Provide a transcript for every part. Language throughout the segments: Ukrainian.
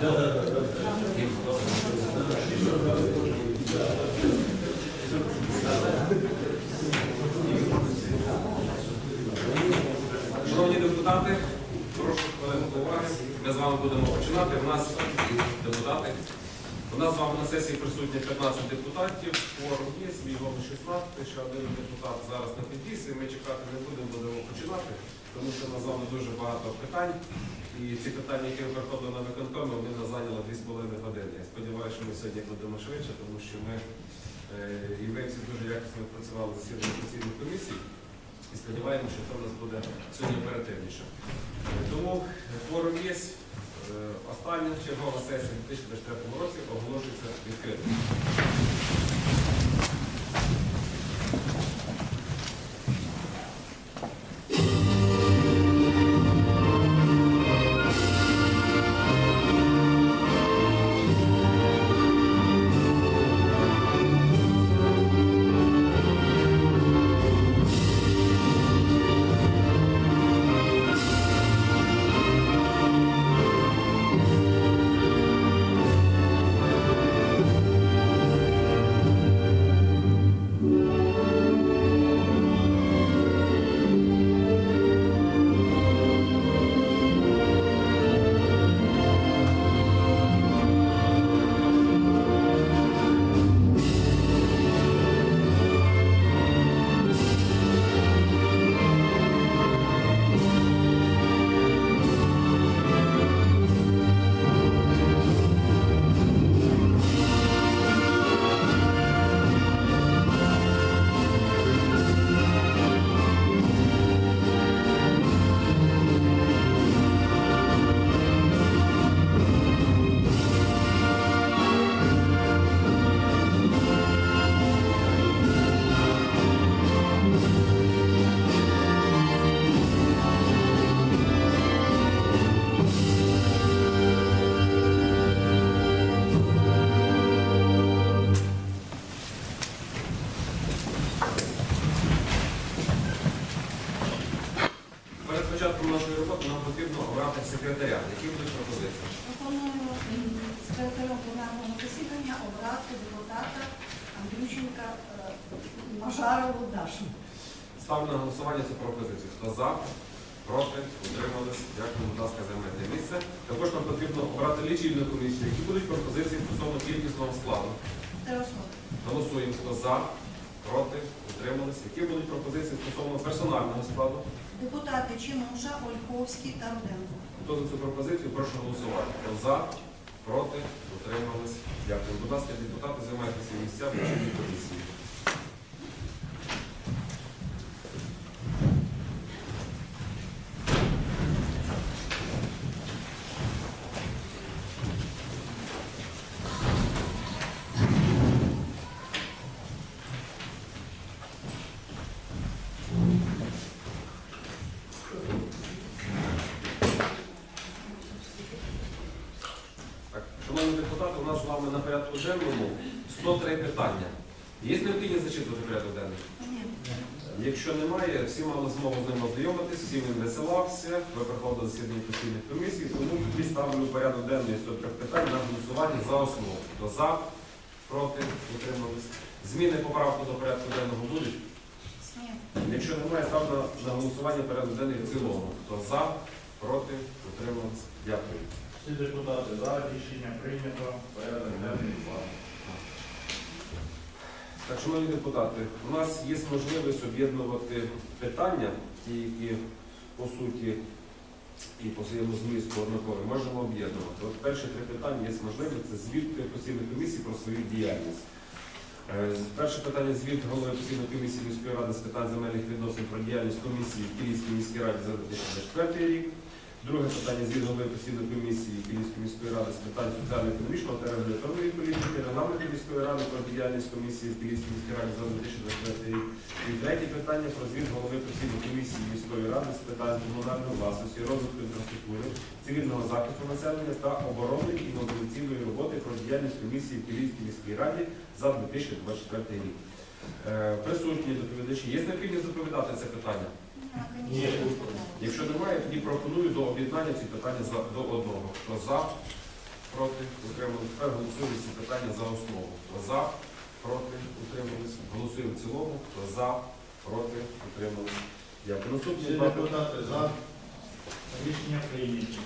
Шановні депутати, прошу хвилинку уваги. Ми з вами будемо починати. У нас депутати. У нас з вами на сесії присутні 15 депутатів. Форум є, мій голос 16, ще один депутат зараз на підписі. Ми чекати не будемо, будемо починати, тому що у нас з вами дуже багато питань. І ці питання, які ви приходили на виконкоми, вони нас зайняли 2,5 години. Я сподіваюся, що ми сьогодні будемо швидше, тому що ми е, і ви всі дуже якісно відпрацювали засідання постійних комісій. І сподіваємося, що це у нас буде сьогодні оперативніше. Е, Тому форум є. Е, Остання чергова сесія у 2024 році оголошується відкритою. Ставлю на голосування цю пропозицію. Хто за, проти, утримались. Дякую, будь ласка, займайте місце. Також нам потрібно обрати лічильну комісію. Які будуть пропозиції стосовно кількісного складу? Голосуємо. Хто за, проти, утримались. Які будуть пропозиції стосовно персонального складу? Депутати Чимуша, Ольховський та Руденко. Хто за цю пропозицію, прошу голосувати. Хто за, проти, утримались. Дякую. Будь ласка, депутати, займайте свої місця в лічильній комісії. Так, шановні депутати, у нас з вами на порядку денному 103 питання. Є необхідність зачитувати порядок денний? Ні. Якщо немає, всі мали змогу з ним ознайомитись, всім він висилався, ви приходили до засідання постійних комісій, тому тоді ставлю порядок денний 103 питань на голосування за основу. Хто за, проти, утримались. Зміни поправки до порядку денного будуть? Ні. Якщо немає, ставлю на- на голосування порядок денний в цілому. Хто за, проти, утримались. Дякую. Всі депутати за рішення прийнято. Порядок денний. Так, шановні депутати, у нас є можливість об'єднувати питання, ті, які по суті і по своєму змісту однакові, можемо об'єднувати. От перші три питання є можливість це звіт постійної комісії про свою діяльність. Е, Перше питання звіт голови постійної комісії міської ради з питань земельних відносин про діяльність комісії в Київській міській раді за 2024 рік. Друге питання звіт голови постійної комісії Київської міської ради з питань соціально-економічного та регуляторної політики, регламенту міської ради про діяльність комісії в Київській міській раді за 2024 рік. І третє питання про звіт голови постійної комісії міської ради з питань комунальної власності, розвитку інфраструктури, цивільного захисту населення та оборони і мобілізаційної роботи про діяльність комісії в Київській міській раді за 2024 рік. Е, Присутні доповідачі. Є необхідність доповідати це питання? Комісії. Якщо немає, тоді пропоную до об'єднання ці питання до одного. Хто за, проти, утримались. Тепер голосуємо ці питання за основу. Хто за, проти, утримались. Голосуємо в цілому. Хто за, проти, утримались. Дякую. Наступні Всі депутати за. Рішення прийняті.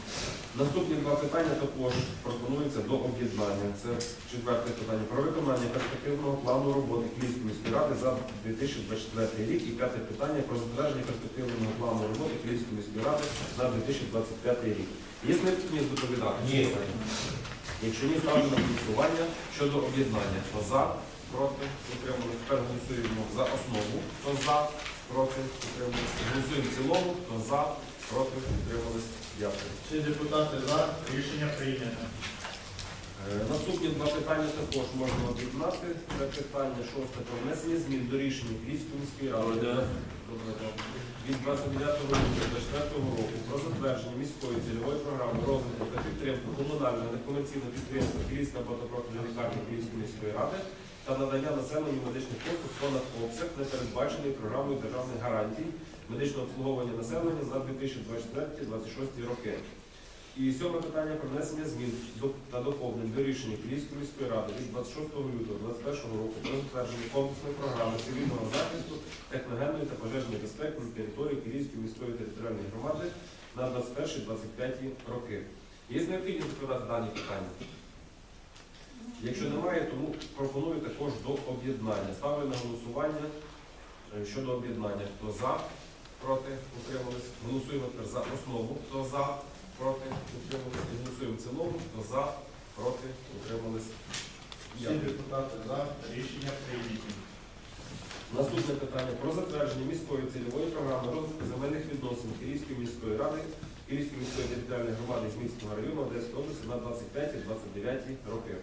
Наступні два питання також пропонуються до об'єднання. Це четверте питання про виконання перспективного плану роботи Київської міської ради за 2024 рік і п'яте питання про затвердження перспективного плану роботи Київської міської ради на 2025 рік. Є необхідність доповідати? Ні. Якщо ні, ставлю на голосування щодо об'єднання. Хто за, проти, утримали. Тепер голосуємо за основу. Хто за, проти, утримали. Голосуємо в цілому. Хто за, проти, утримались. Дякую. Всі депутати за. Рішення прийнято. Е, Наступні два питання також можна об'єднати. Це питання шосте про внесення змін до рішення Київської міської ради від 29 липня 2024 року про затвердження міської цільової програми розвитку та підтримки комунального некомерційного підприємства Київська багатопрофільна лікарня Київської міської ради та надання населенню медичних послуг понад обсяг, не передбачений програмою державних гарантій медичного обслуговування населення за 2024-2026 роки. І сьоме питання про внесення змін та доповнень до рішення Київської міської ради від 26 лютого 2021 року про затвердження комплексної програми цивільного захисту, техногенної та пожежної безпеки на території Київської міської територіальної громади на 21-25 роки. Є необхідність відповідати дані питання? Якщо немає, тому пропоную також до об'єднання. Ставлю на голосування е, щодо об'єднання. Хто за, проти, утримались. Голосуємо тепер за основу. Хто за, проти, утримались. І голосуємо в цілому. Хто за, проти, утримались. Всі депутати за. Рішення прийняті. Наступне питання про затвердження міської цільової програми розвитку земельних відносин Київської міської ради, Київської міської територіальної громади Зміського району Одеської області на 25-29 роки.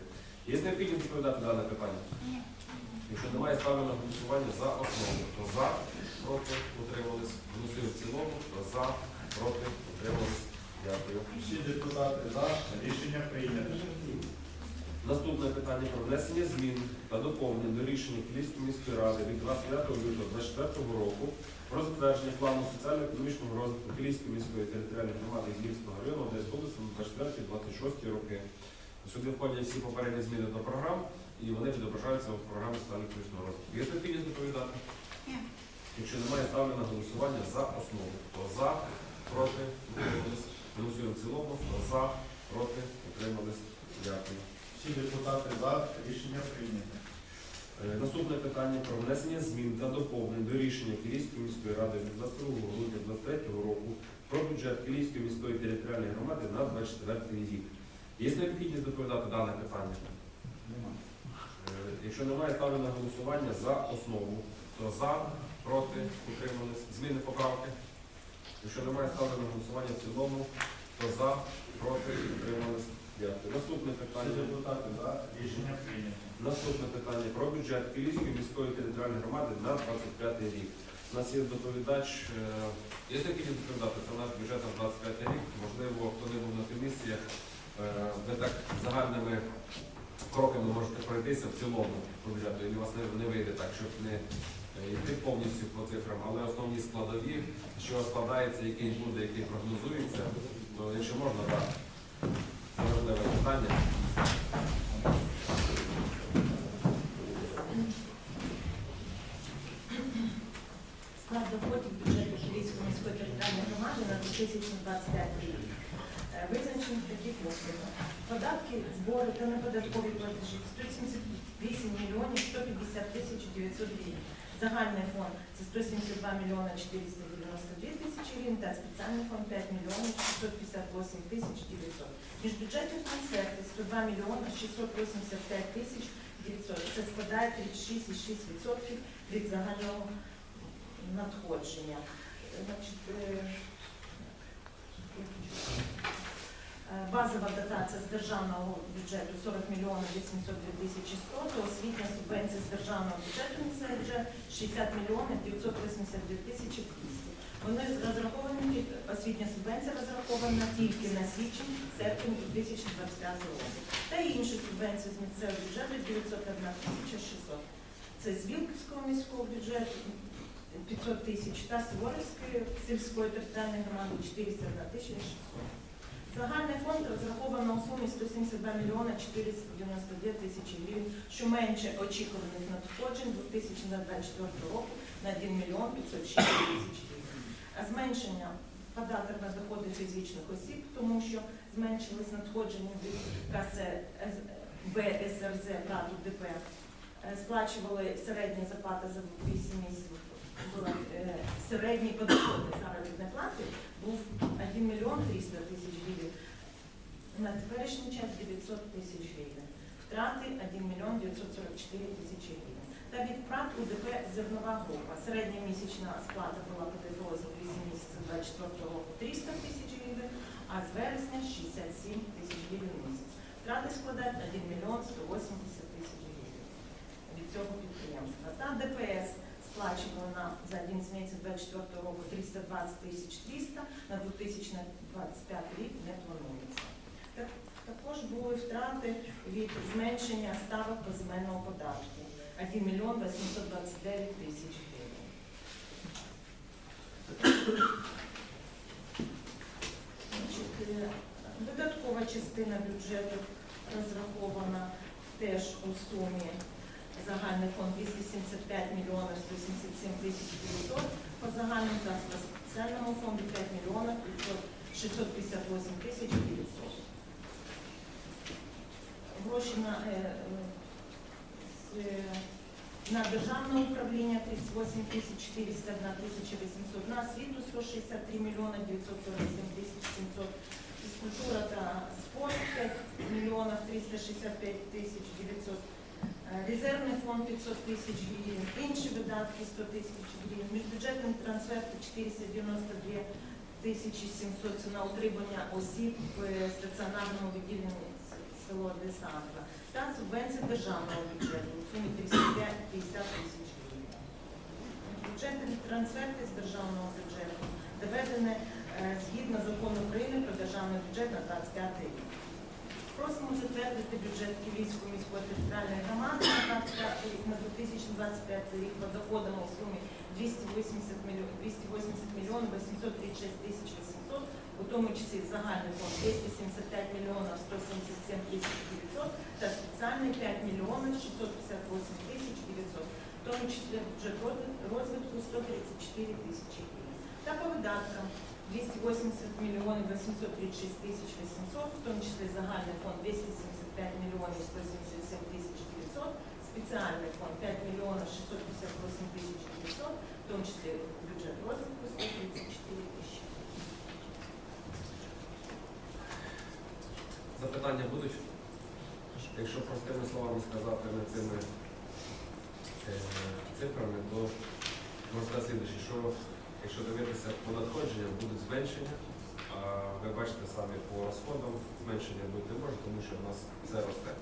Є необхідність відповідати дане питання? Якщо немає, ставлю на голосування за основу. Хто за, проти, утримались. Голосуємо в цілому. Хто за, проти, утримались. Дякую. Всі депутати за. Рішення прийнято. Наступне питання про внесення змін та доповнень до рішення Київської міської ради від 29 лютого 2024 року про затвердження плану соціально-економічного розвитку Київської міської територіальної громади Ізмірського району Одеської області на 24-26 роки. Сюди входять всі попередні зміни до програм, і вони відображаються в програмі соціально-економічного розвитку. Є необхідність доповідати? Ні. Якщо немає, ставлю на голосування за основу. Хто за, проти, утримались. Голосуємо в цілому. Хто за, проти, утримались. Дякую. Всі депутати за. Рішення прийнято. Е, Наступне питання про внесення змін та доповнень до рішення Київської міської ради від 22 грудня 2023 року про бюджет Київської міської територіальної громади на 24 рік. Є необхідність доповідати дане питання? Нема. Е, Якщо немає, ставлю на голосування за основу. Хто за, проти, утримались. Зміни поправки. Якщо немає, ставлю на голосування в цілому. Хто за, проти, утримались. Дякую. Наступне питання. депутати за. Рішення прийнято. Наступне питання про бюджет Київської міської територіальної громади на 25 рік. У нас є доповідач. е, Є такі доповідати, це наш бюджет на 25 рік. Можливо, хто не був на комісіях, е, ви так загальними кроками можете пройтися в цілому по бюджету, і у вас не, не вийде так, щоб не йти повністю по цифрам, але основні складові, що складається, який буде, який прогнозується, то якщо можна, так. Це важливе питання. Склад доходів бюджету Київської міської територіальної громади на 2025 рік. Е, Визначені такі послуги. Податки, збори та неподаткові платежі 178 мільйонів 150 тисяч 900 гривень. Загальний фонд це 172 мільйони 492 тисячі гривень та спеціальний фонд 5 мільйонів 658 тисяч 900. Міжбюджетні концерти 102 мільйони 685 тисяч 900. Це складає 36,6% від загального надходження. Значить, е, Базова дотація з державного бюджету 40 мільйонів 802 тисячі 100, то освітня субвенція з державного бюджету бюджет 60 мільйонів 982 тисячі 200. Вони розраховані, освітня субвенція розрахована тільки на січень, серпень 2025 року. Та інші субвенції з місцевого бюджету 901 тисяча 600. Це з Вілківського міського бюджету 500 тисяч та Суворівської сільської територіальної громади 401 тисяча 600. Загальний фонд розраховано у сумі 172 мільйони 492 тисячі гривень, що менше очікуваних надходжень 2024 року на 1 мільйон 506 тисяч гривень. Зменшення податок на доходи фізичних осіб, тому що зменшились надходження від каси БСРЗ БРАТу ДП. Е, Сплачували середні зарплати за 8 місяців. Була е, середній податковий заробітної плати був 1 мільйон 300 тисяч гривень. На теперішній час 900 тисяч гривень. Втрати 1 мільйон 944 тисячі гривень. Та від втрат УДП зернова група. Середня місячна сплата була по ДФО за 8 місяців 24 року 300 тисяч гривень, а з вересня 67 тисяч гривень в місяць. Втрати складають 1 мільйон 180 тисяч гривень від цього підприємства. Та ДПС сплачувана за один з місяців 24 року 320 тисяч 300, на 2025 рік не планується. Так- Також були втрати від зменшення ставок безіменного податку 1 мільйон 829 тисяч гривень. Е, Додаткова частина бюджету розрахована теж у сумі загальний фонд 275 мільйонів 177 тисяч 900, по загальним засобам спеціальному фонду 5 мільйонів 658 тисяч 900. Гроші на, е, е, е, на державне управління 38 тисяч 401 тисяча 800, на освіту 163 мільйони 947 тисяч 700, фізкультура та спорт 5 мільйонів 365 тисяч 900, Е, Резервний фонд 500 тисяч гривень, інші видатки 100 тисяч гривень, міжбюджетні трансферти 492 тисячі 700 це на утримання осіб в стаціонарному відділенні село Десантра та субвенція державного бюджету у сумі 35 50 тисяч гривень. Бюджетні трансферти з державного бюджету доведені е, згідно закону України про державний бюджет на 25 рік. Просимо затвердити бюджет Київської міської територіальної громади на 25 рік на 2025 рік по доходам у сумі 280 мільйонів 280 мільйонів 836 тисяч 800, у тому числі загальний фонд 275 мільйонів 177 тисяч 900 та спеціальний 5 мільйонів 658 тисяч 900, в тому числі бюджет розвитку 134 тисячі. Та по видаткам 280 мільйонів 836 тисяч 800, в тому числі загальний фонд 275 мільйонів 177 тисяч 900, спеціальний фонд 5 мільйонів 658 тисяч 900, в тому числі бюджет розвитку 134 тисячі. Запитання будуть? Якщо простими словами сказати не цими е, цифрами, то можна сказати, що якщо дивитися по надходженням, будуть зменшення, ви бачите самі по розходам, зменшення бути не може, тому що в нас все росте. Е,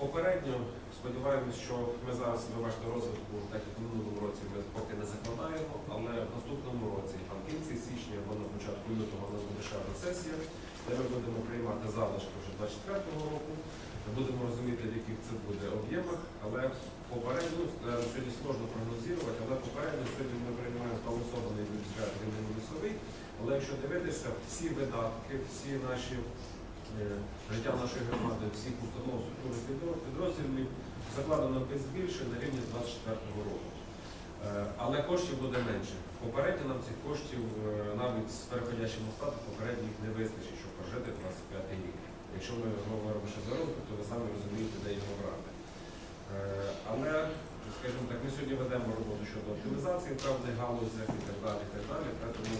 Попередньо сподіваємось, що ми зараз ви бачите розвитку, так як в минулому році ми поки не закладаємо, але в наступному році, там кінці січня або на початку лютого, у нас буде ще одна сесія, де ми будемо приймати залишки вже 24-го року. Будемо розуміти, в яких це буде об'ємах, але попередньо, сьогодні сложно прогнозувати, але попередньо сьогодні ми приймаємо збалансований бюджет рівневий лісовий. Але якщо дивитися, всі видатки, всі наші е, життя нашої громади, всіх установ структури підрозділів закладено без більше на рівні 24-го року. Е, Але коштів буде менше. Попередньо нам цих коштів е, навіть з переходящим попередньо їх не вистачить, щоб прожити 25 рік. Якщо ми говоримо ще за розвиток, то ви самі розумієте, де його брати. Е, Але, скажімо так, ми сьогодні ведемо роботу щодо оптимізації певних галузях і так далі. І так далі. Тому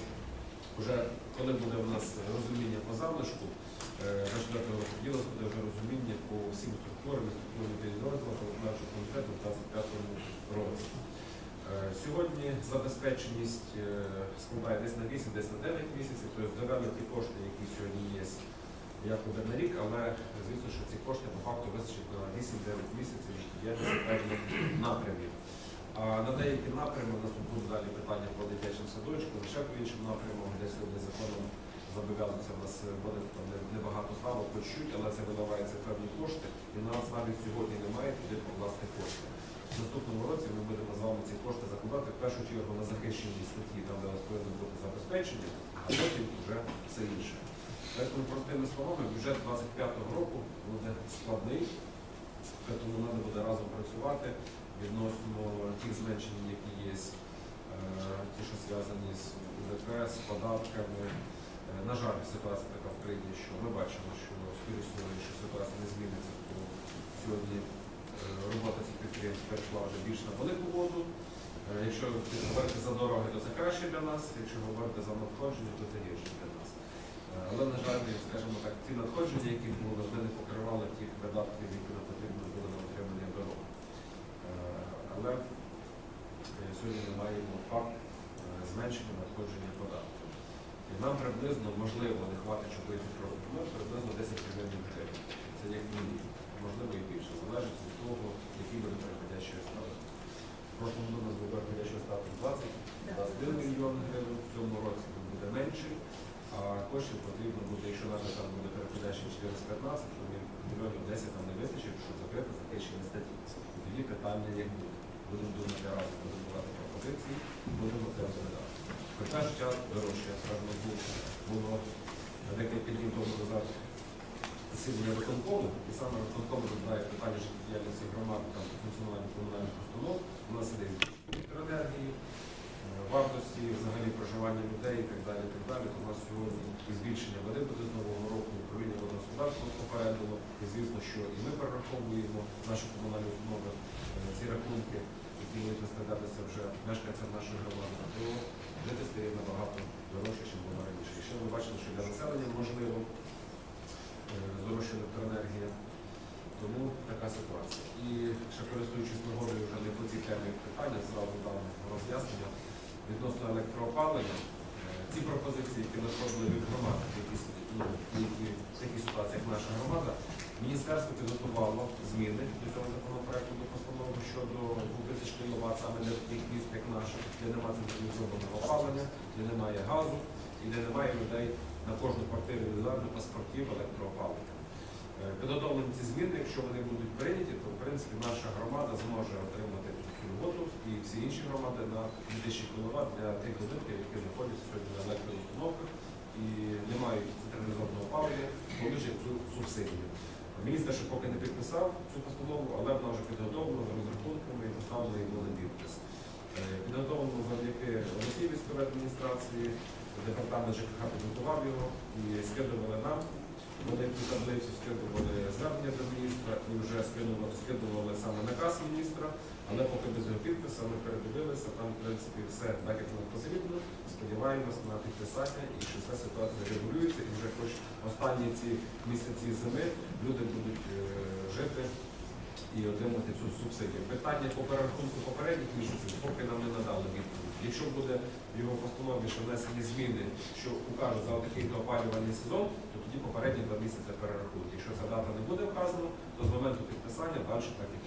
вже коли буде у нас розуміння по залишку, е, на четвертого діла буде вже розуміння по всім структурам і структурним підрозділам нашого комітету в 25 році. Е, Сьогодні забезпеченість складає десь на 8, десь на 9 місяців, тобто довели ті кошти, які сьогодні є як на рік, але звісно, що ці кошти по факту вистачить на 8-9 місяців діяльності певних напрямів. А на деякі напрями у нас тут далі питання по дитячим садочкам, ще по іншим напрямам, де сьогодні законом зобов'язується в нас буде небагато ставок, по чуть, але це виливається певні кошти, і у нас навіть сьогодні немає туди покласти кошти. В наступному році ми будемо з вами ці кошти закладати в першу чергу на захищені статті, там де у нас повинно бути забезпечення, а потім вже все інше. Тому простими словами, бюджет 25-го року буде складний, тому треба буде разом працювати відносно тих зменшень, які є, е, ті, що зв'язані з УДП, з податками. Е, На жаль, ситуація така в країні, що ми бачимо, що скоріше, що ситуація не зміниться, то сьогодні е, робота цих підприємств перейшла вже більш на велику воду. Якщо говорити за дороги, то це краще для нас, якщо говорити за надходження, то це гірше для нас. Але, на жаль, скажімо так, ті надходження, які були, вони не покривали тих видатків, які нам потрібно було на отримання дорог. Е, Але е, сьогодні ми маємо факт е, зменшення надходження податків. І нам приблизно, можливо, не хватить, вийти років, ну, приблизно 10 мільйонів гривень. Це як мінімум, можливо і більше, залежить від того, які буде переходящі ставки. В прошлому году у нас був переходящий ставки 20, 21 мільйон гривень, в цьому році він буде менший, а коштів потрібно буде, якщо навіть там буде переходящий 14-15, то мільйонів 10 там не вистачить, щоб закрити захищені статті. Тоді питання як буде. Будемо думати разом, будемо давати пропозиції, будемо це розглядати. Хоча життя дорожче, скажімо, був- було декілька днів тому назад засідання виконкому, і саме виконком розглядає питання життєдіяльності громад та функціонування комунальних установ. У нас іде електроенергії, е, вартості взагалі проживання людей і так далі. так далі. У нас сьогодні і збільшення води буде з нового року, управління водогосподарства попередило. І звісно, що і ми перераховуємо наші комунальні установи е, ці рахунки, які будуть розглядатися вже мешканцям нашої громади. То жити стає набагато дорожче, ніж було раніше. І ще ви бачили, що для населення можливо е, здорожча електроенергія. Тому така ситуація. І ще користуючись нагодою вже не по цій темі питання, зразу дам роз'яснення відносно електроопалення. Е, Ці пропозиції, які надходили від громади, ну, в такій ситуації, як наша громада, міністерство підготувало зміни до цього законопроекту до постанови щодо 2000 кВт, саме для таких міст, як наше, де немає централізованого опалення, де немає газу і де немає людей на кожну квартиру індивідуально паспортів електроопалення. Е, Підготовлені ці зміни, якщо вони будуть прийняті, то в принципі наша громада зможе отримати роботу і всі інші громади на 2000 кВт для тих будинків, які знаходяться сьогодні на електроустановках і не мають централізованого опалення, получать цю субсидію. Міністр ще поки не підписав цю постанову, але вона вже підготовлена з розрахунками і поставлена йому на підпис. Е, Підготовлено завдяки Росії військової адміністрації, департамент ЖКХ підготував його і скидували нам. Вони цю таблицю скидували звернення до міністра і вже скидували, скидували саме наказ міністра, але поки без його підпису ми передивилися, там в принципі все так, як нам потрібно. Сподіваємось на підписання і що вся ситуація регулюється, і вже хоч останні ці місяці зими люди будуть е, жити і отримати цю субсидію. Питання по перерахунку попередніх місяців поки нам не надали відповідь. Якщо буде в його постанові, що внесені зміни, що укажуть за такий опалювальний сезон, то тоді попередні два місяці перерахують. Якщо ця дата не буде вказана, то з моменту підписання далі так і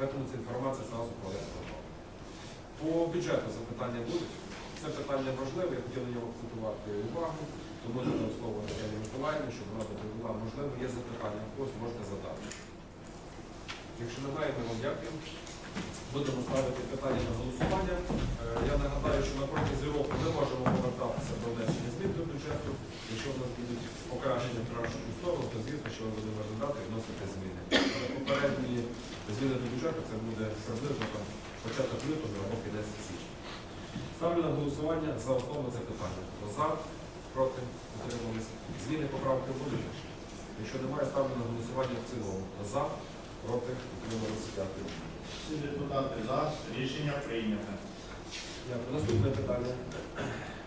буде. Тому ця інформація зразу проведена. По бюджету запитання будуть. Це питання важливе, я хотів на нього акцентувати увагу, тому надав слово Наталі Миколаївні, щоб вона доповіла. Можливо, є запитання, когось можна задати. Якщо немає, ми вам дякуємо. Будемо ставити питання на голосування. Е, Я нагадаю, що на протязі року ми можемо повертатися до внесення змін до бюджету. Якщо в нас будуть покращення в нашу сторону, то звісно, що ми будемо розглядати і вносити зміни. Але зміни до бюджету це буде приблизно там, початок лютого або кінець січня. Ставлю на голосування за основу це питання. Хто За, проти, утрималися. Зміни поправки будуть. Якщо немає, ставлю на голосування в цілому. Хто За, проти, утрималися. Дякую. Всі депутати за. Рішення прийнято. Дякую. Наступне питання.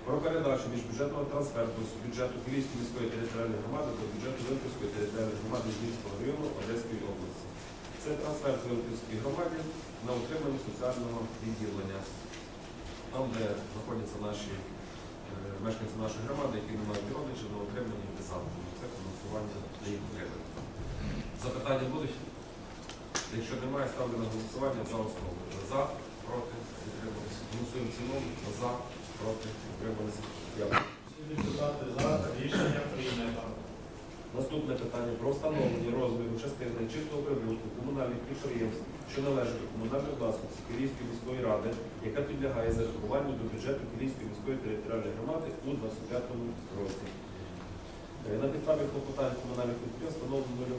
Про передачу міжбюджетного трансферту з бюджету Київської міської територіальної громади до бюджету Вилківської територіальної громади Львівського району Одеської області. Це трансфер з Вилківській громаді на утримання соціального відділення. Там, де знаходяться наші е, мешканці нашої громади, які не мають родичів на утриманні десантами. Це фінансування для їх потреби. Запитання будуть? Якщо немає, ставлю на голосування за основу. За, проти, утрималися. Голосуємо цілому. За, проти, утрималися. Дякую. Всі депутати за. Рішення прийнято. Наступне питання про встановлення розміру частини чистого прибутку комунальних підприємств, що належать до комунальної власності Київської міської ради, яка підлягає зарахуванню до бюджету Київської міської територіальної громади у 2025 році. Е, На підставі клопотання комунальних підприємств встановлено